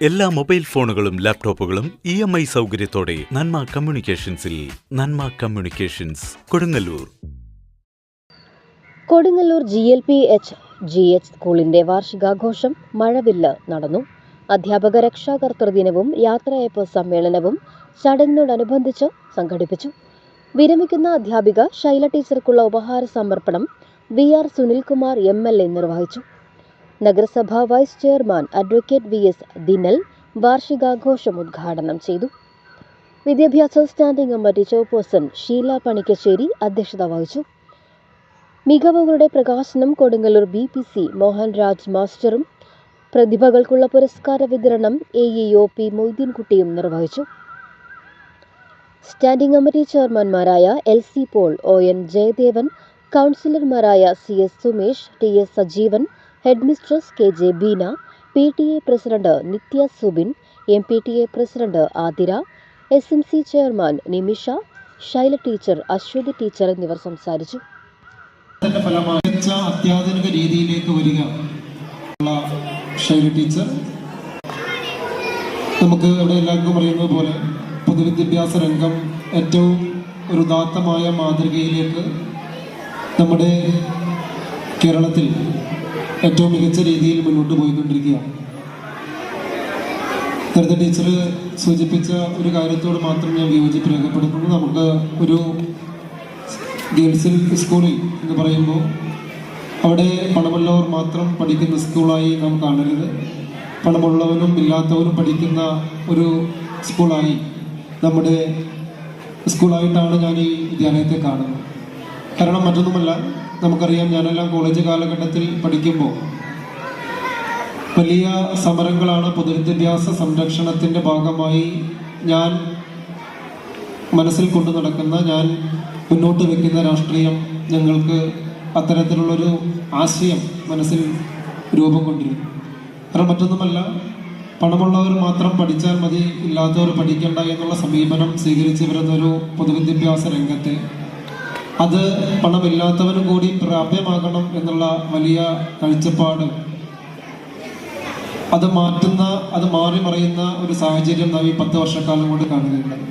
എല്ലാ മൊബൈൽ ഫോണുകളും ലാപ്ടോപ്പുകളും ഇ എം ഐ സൗകര്യത്തോടെ Nanma കമ്മ്യൂണിക്കേഷൻസിൽ Nanma communications Kodungallur. Kodungallur G L P H G H സ്കൂളിന്റെ വാർഷികാഘോഷം മഴവില്ല് നടന്നു. അധ്യാപക രക്ഷാകർത്തൃ ദിനവും യാത്രയപ്പ് സമ്മേളനവും ചടങ്ങിനോടനുബന്ധിച്ച് സംഘടിപ്പിച്ചു. വിരമിക്കുന്ന അധ്യാപിക ശൈല ടീച്ചർക്കുള്ള ഉപഹാര സമർപ്പണം V R Sunilkumar M L A നിർവഹിച്ചു. നഗരസഭാ vice chairman advocate V S Dinal വാർഷികാഘോഷം ഉദ്ഘാടനം ചെയ്തു. വിദ്യാഭ്യാസ standing committee chairperson Sheela Panikkassery അധ്യക്ഷത വഹിച്ചു. മികവുകളുടെ പ്രകാശനം Kodungallur B P C Mohanraj മാസ്റ്ററും പ്രതിഭകൾക്കുള്ള പുരസ്കാര വിതരണം എ ഇ ഒ പി മൊയ്തീൻകുട്ടിയും നിർവഹിച്ചു. Standing committee ചെയർമാൻമാരായ L C Paul O N Jayadevan കൗൺസിലർമാരായ C S Sumesh T S Sajeevan head mistress K J Beena P T A president Nitya Subin M P T A president Athira S M C chairman Nimisha Shaila teacher Aswathy teacher എന്നിവർ സംസാരിച്ചു. അത്യാധുനിക രീതിയിലേക്ക് വരിക Shaila teacher. നമുക്ക് ഇവിടെ എല്ലാവർക്കും അറിയുന്നത് പോലെ പൊതുവിദ്യാഭ്യാസ രംഗം ഏറ്റവും ഒരു ദാത്തമായ മാതൃകയിലേക്ക് നമ്മുടെ കേരളത്തിൽ ഏറ്റവും മികച്ച രീതിയിൽ മുന്നോട്ട് പോയിക്കൊണ്ടിരിക്കുകയാണ്. നേരത്തെ ടീച്ചർ സൂചിപ്പിച്ച ഒരു കാര്യത്തോട് മാത്രം ഞാൻ വിയോജിപ്പ് രേഖപ്പെടുത്തുന്നു നമുക്ക് ഒരു ഗേൾസിൽ സ്കൂളിൽ എന്ന് പറയുമ്പോൾ അവിടെ പണമുള്ളവർ മാത്രം പഠിക്കുന്ന സ്കൂളായി നാം കാണരുത്. പണമുള്ളവനും ഇല്ലാത്തവരും പഠിക്കുന്ന ഒരു സ്കൂളായി നമ്മുടെ സ്കൂളായിട്ടാണ് ഞാൻ ഈ വിദ്യാലയത്തെ കാണുന്നത്. കാരണം മറ്റൊന്നുമല്ല നമുക്കറിയാം ഞാനെല്ലാം കോളേജ് കാലഘട്ടത്തിൽ പഠിക്കുമ്പോൾ വലിയ സമരങ്ങളാണ് പൊതുവിദ്യാഭ്യാസ സംരക്ഷണത്തിന്റെ ഭാഗമായി ഞാൻ മനസ്സിൽ കൊണ്ടു നടക്കുന്ന ഞാൻ മുന്നോട്ട് വെക്കുന്ന രാഷ്ട്രീയം ഞങ്ങൾക്ക് അത്തരത്തിലുള്ളൊരു ആശയം മനസ്സിൽ രൂപം കൊണ്ടിരുന്നു കാരണം മറ്റൊന്നുമല്ല പണമുള്ളവർ മാത്രം പഠിച്ചാൽ മതി ഇല്ലാത്തവർ പഠിക്കണ്ട എന്നുള്ള സമീപനം സ്വീകരിച്ചു വരുന്നൊരു പൊതുവിദ്യാഭ്യാസ രംഗത്തെ അത് പണമില്ലാത്തവനും കൂടി പ്രാപ്യമാകണം എന്നുള്ള വലിയ കാഴ്ചപ്പാട്. അത് മാറ്റുന്ന അത് മാറി മറിയുന്ന ഒരു സാഹചര്യം നാം ഈ പത്ത് വർഷക്കാലം കൊണ്ട് കാണുകയുണ്ടായി.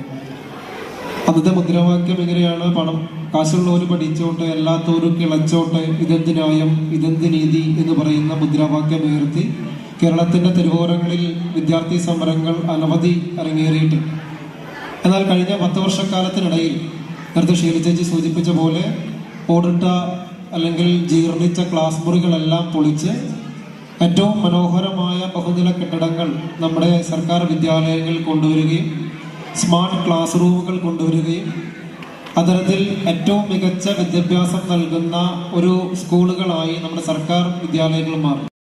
അന്നത്തെ മുദ്രാവാക്യം എങ്ങനെയാണ്? പണം കാശുള്ളവർ പഠിച്ചോട്ടെ അല്ലാത്തവർ കിളച്ചോട്ടെ ഇതെന്ത് ന്യായം ഇതെന്ത് നീതി എന്ന് പറയുന്ന മുദ്രാവാക്യം ഉയർത്തി കേരളത്തിന്റെ തെരുവോരങ്ങളിൽ വിദ്യാർത്ഥി സമരങ്ങൾ അനവധി അരങ്ങേറിയിട്ടുണ്ട്. എന്നാൽ കഴിഞ്ഞ പത്ത് വർഷക്കാലത്തിനിടയിൽ നേരത്തെ ഷീല ചേച്ചി സൂചിപ്പിച്ച പോലെ ഓടിട്ട അല്ലെങ്കിൽ ജീർണിച്ച ക്ലാസ് മുറികളെല്ലാം പൊളിച്ച് ഏറ്റവും മനോഹരമായ ബഹുനില കെട്ടിടങ്ങൾ നമ്മുടെ സർക്കാർ വിദ്യാലയങ്ങളിൽ കൊണ്ടുവരികയും സ്മാർട്ട് ക്ലാസ് റൂമുകൾ കൊണ്ടുവരികയും അത്തരത്തിൽ ഏറ്റവും മികച്ച വിദ്യാഭ്യാസം നൽകുന്ന ഒരു സ്കൂളുകളായി നമ്മുടെ സർക്കാർ വിദ്യാലയങ്ങൾ മാറി.